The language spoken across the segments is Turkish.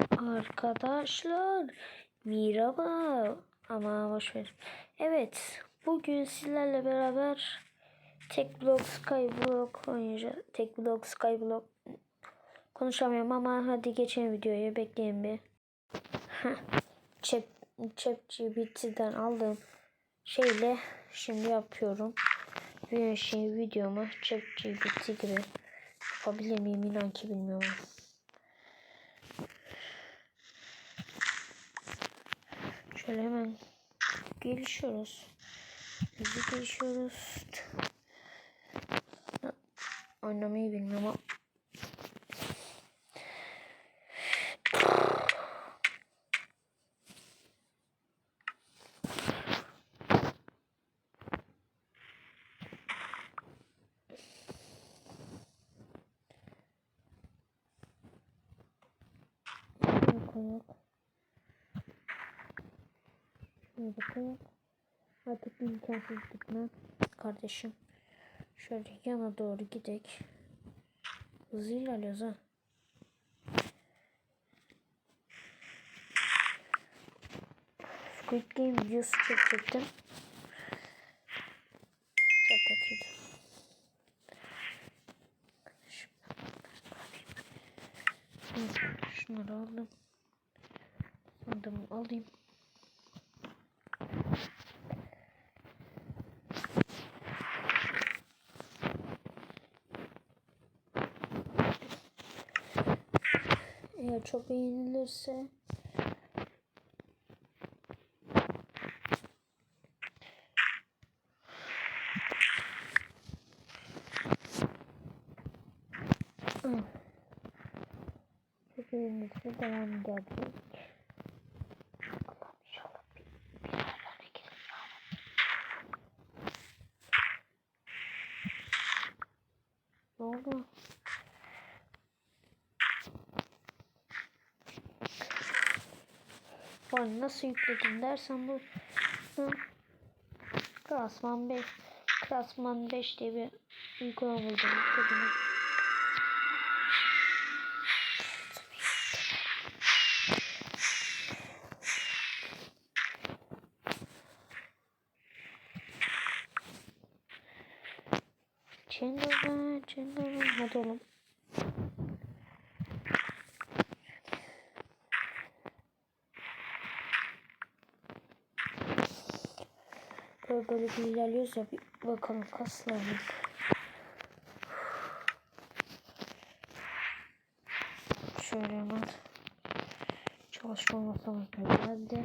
Arkadaşlar merhaba ama boş ver. Evet bugün sizlerle beraber Tek Block Skyblock oynayacağız. Tek Block Skyblock konuşamıyorum ama hadi geçelim videoya bekleyin bir. Chat, ChatGPT'den aldığım şeyle şimdi yapıyorum. Bir şey videomu ChatGPT gibi yapabilir miyim inan ki bilmiyorum. Şöyle hemen gelişiyoruz. Hızlı gelişiyoruz. Oynamayı bilmiyorum ama Yok yok. Bakalım. Artık imkansız gitme. Kardeşim. Şöyle yana doğru gidek. Hızlı ilerliyoruz ha. Squid Game videosu çekecektim. Çok kötüydü. Şimdi şunları aldım. Sandığımı alayım. Eğer çok beğenilirse çok beğenilirse devam ya. Ne oldu? Vay nasıl yükledin dersen bu Klasman 5 Klasman 5 diye bir uygulama yükledim. Chandler'dan, Chandler'dan hadi oğlum. Böyle böyle ya bir bakalım kaslarına. Şöyle hemen çalışma masamız geldi.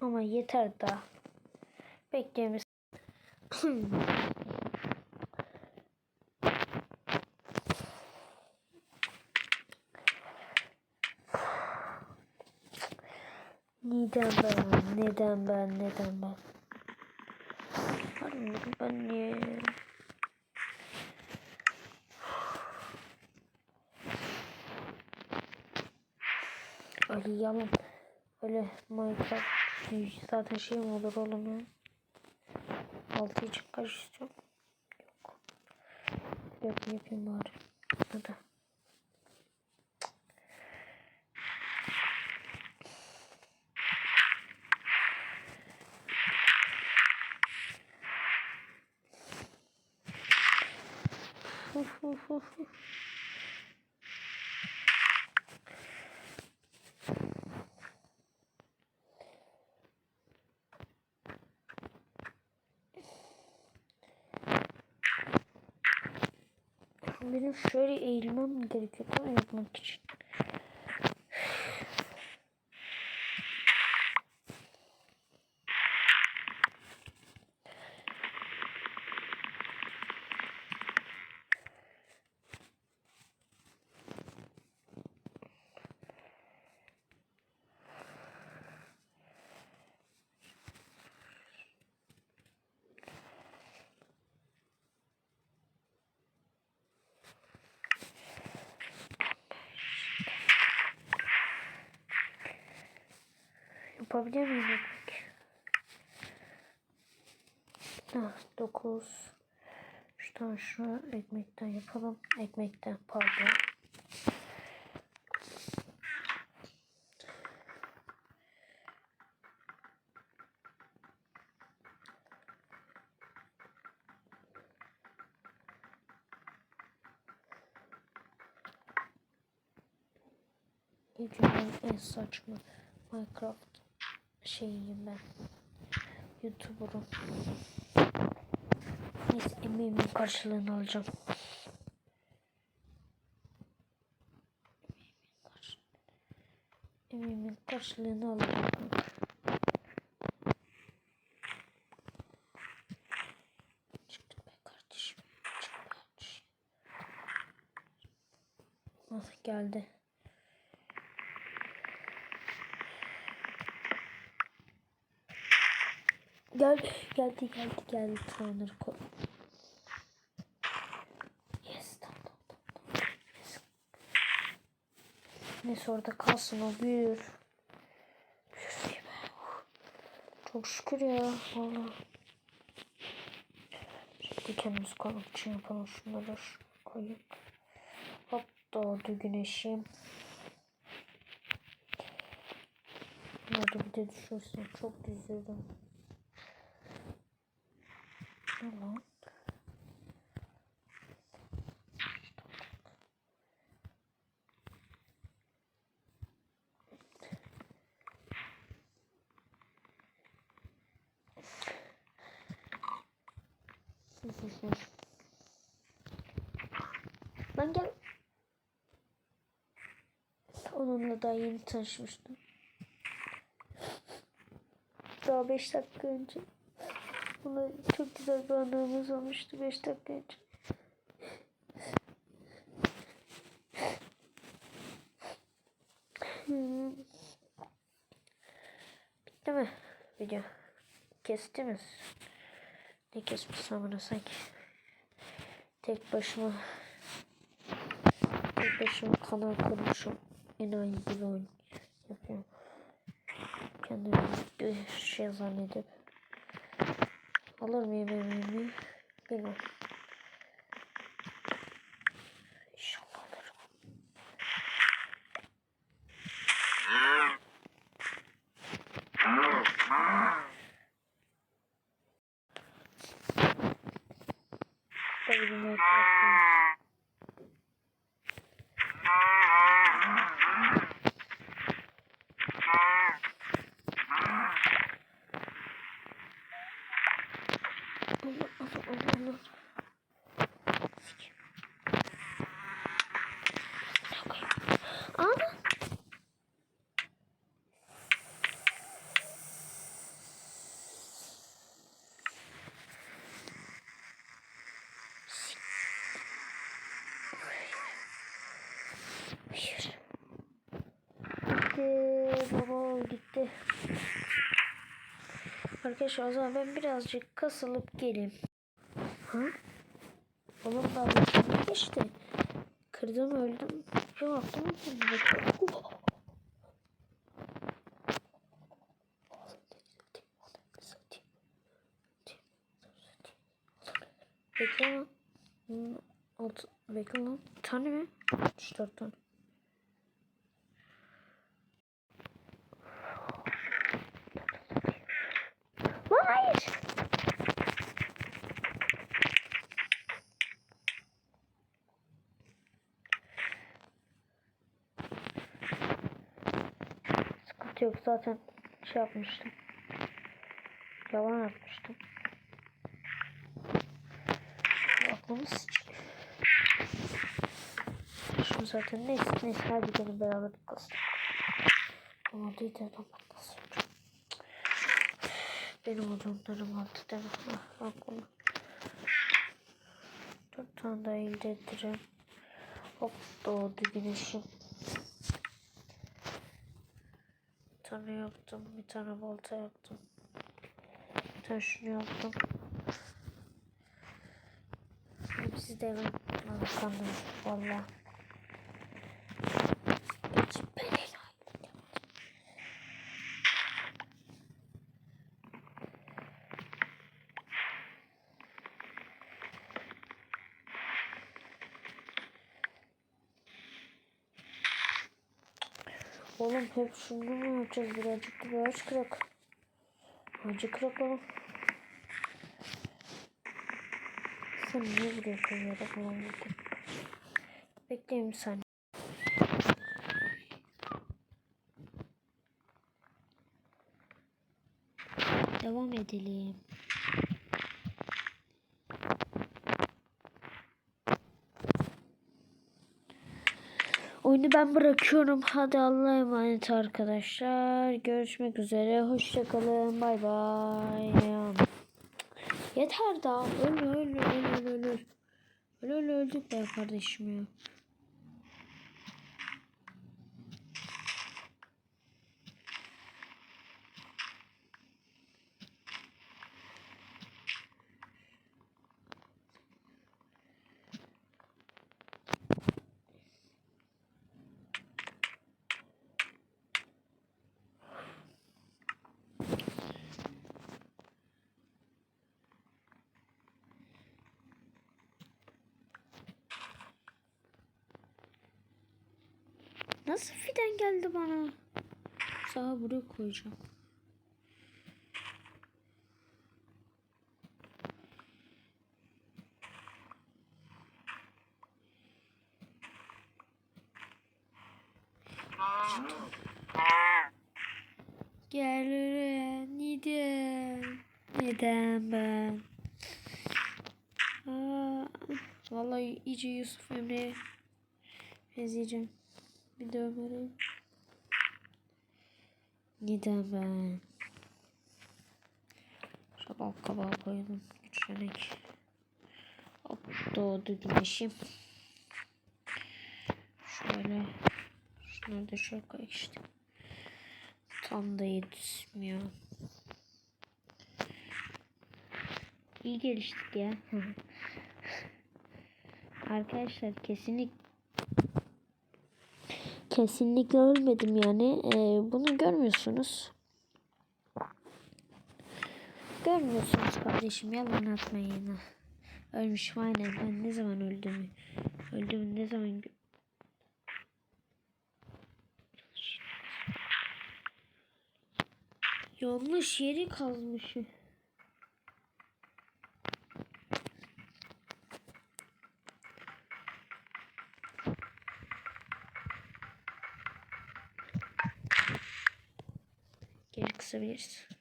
Ama yeter daha. Bekleyemiz. Neden ben? Neden ben? Neden ben? Anladım ben niye? Ali yalan. Öyle Minecraft zaten şey mi olur oğlum ya? Altı için kaç istiyorum? Yok. Yok yapayım bari. Hadi. Uf. Benim şöyle eğilmem gerekiyor yapmak için. Yapabiliyor muyum ekmek? Heh, 9. Şuradan şu ekmekten yapalım. Ekmekten pardon. Dünyanın en saçma Minecraft şeyiyim ben. YouTuber'ım. Neyse emeğimin karşılığını alacağım. Emeğimin karşılığını alacağım. Ah geldi. Gel, geldi, geldi, geldi. Tanrı koy. Yes, tamam, tamam, tamam. Yes. Neyse orada kalsın o büyür. Çok şükür ya. Valla. Şimdi kendimiz koymak için yapalım şunları. Koyup. Hop doğdu güneşim. Bunları bir de düşürsün. Çok güzelim. Tamam. Lan gel. Onunla daha yeni tanışmıştım. Daha 5 dakika önce. Buna çok güzel bir anımız olmuştu 5 dakika önce. Hmm. Bitti mi video? Kesti mi? Ne kesmiş bana sanki? Tek başıma tek başıma kanal kurmuşum. Enayi gibi oyun yapıyorum. Kendimi şey zannedip Alır mıyım emeğimi? Bilmem. Gitti. Baba gitti. Arkadaşlar o zaman ben birazcık kasılıp geleyim. Ha? Daha bir geçti. Kırdım öldüm. Baktım. Oh. Bekle lan. Altı, bekle lan. Bir tane mi? 64 tane. Sıkıntı yok zaten şey yapmıştım. Yalan yapmıştım. Aklımı sıçıyor. Şunu zaten neyse neyse hadi gelin beraber kastık. Ama değil de adam kasıyorum. Benim odunlarım vardı değil mi? Ah, bunu. Dört tane daha elde ettireceğim. Hop doğdu güneşim. Bir tane yaptım. Bir tane balta yaptım. Bir tane şunu yaptım. Hepsi de hemen kandım. Valla. Geç ben enayi. Oğlum hep şunu mu yapacağız birazcık da bir ağaç kırak. Ağacı kırak oğlum. Sen niye buraya koyarak falan gittin? Bekleyin bir. Devam edelim. Oyunu ben bırakıyorum. Hadi Allah'a emanet arkadaşlar. Görüşmek üzere. Hoşçakalın. Bay bay. Yeter daha. Öl öl öl öl öl öl. Öl öl öldük be kardeşim ya. Nasıl fiden geldi bana? Sağa buraya koyacağım. Gel oraya. Neden? Neden ben? Aa, vallahi iyice Yusuf Emre'ye benzeyeceğim. Bir de Ömer'e. Ben? Sabah kabağa koydum. Güçlenek. Hop doğdu güneşim. Şöyle. Şunları da şöyle koy işte. Tam da yetişmiyor. İyi geliştik ya. Arkadaşlar kesinlik kesinlikle ölmedim yani. Ee, bunu görmüyorsunuz. Görmüyorsunuz kardeşim yalan atmayın. Ölmüşüm aynen. Ben ne zaman öldüm? Öldüm ne zaman Yanlış yeri kazmışım. Service.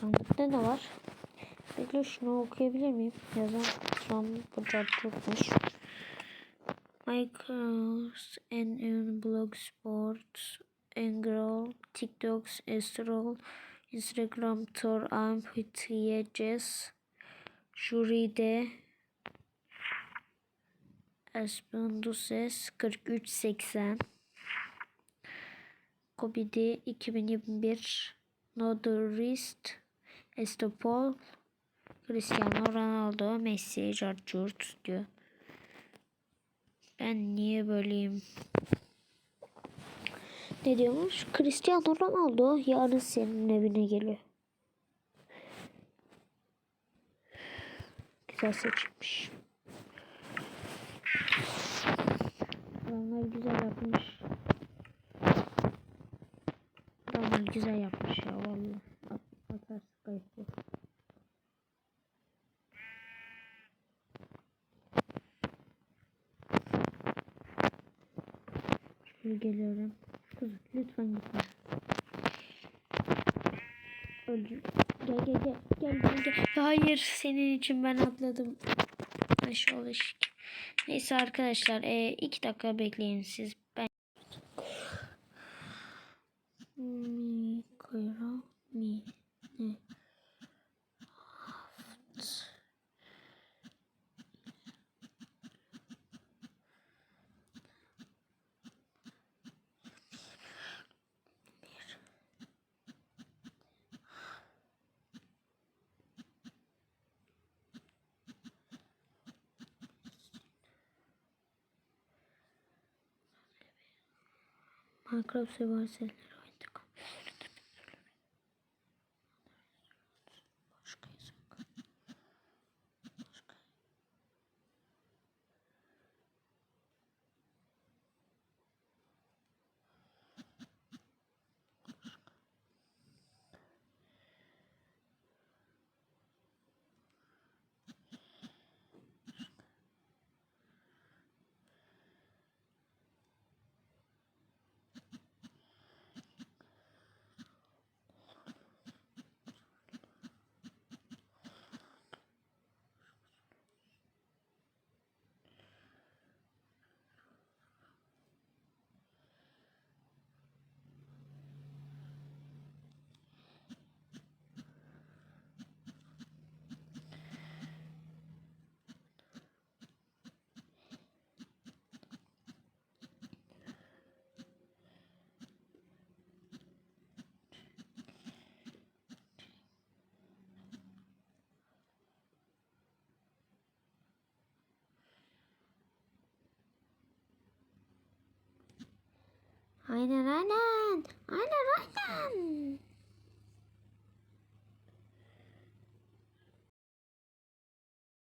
Sandıkta ne var? Bekle şunu okuyabilir miyim? Yazan an burada tutmuş. Minecraft and and Blogspot, Engro, TikTok, Estrol, Instagram, Tor, Amphitheages, Juride, Espenduses 4380, Kobidi 2021, Nodorist, Estopol, Cristiano Ronaldo, Messi, Jarjurt diyor. Ben niye böyleyim? Ne diyormuş? Cristiano Ronaldo yarın senin evine geliyor. Güzel seçilmiş. Adamlar güzel yapmış. Adamlar güzel yapmış ya vallahi. At, atarsın kayıp yok. Şöyle geliyorum. Kızım lütfen gitme. Öldüm. Gel gel gel. Gel gel gel. Hayır senin için ben atladım. Aşağı eşik. Neyse arkadaşlar e, iki dakika bekleyin siz. Ben Mikro mi ne Minecraft seversenler Aynen aynen. Aynen aynen.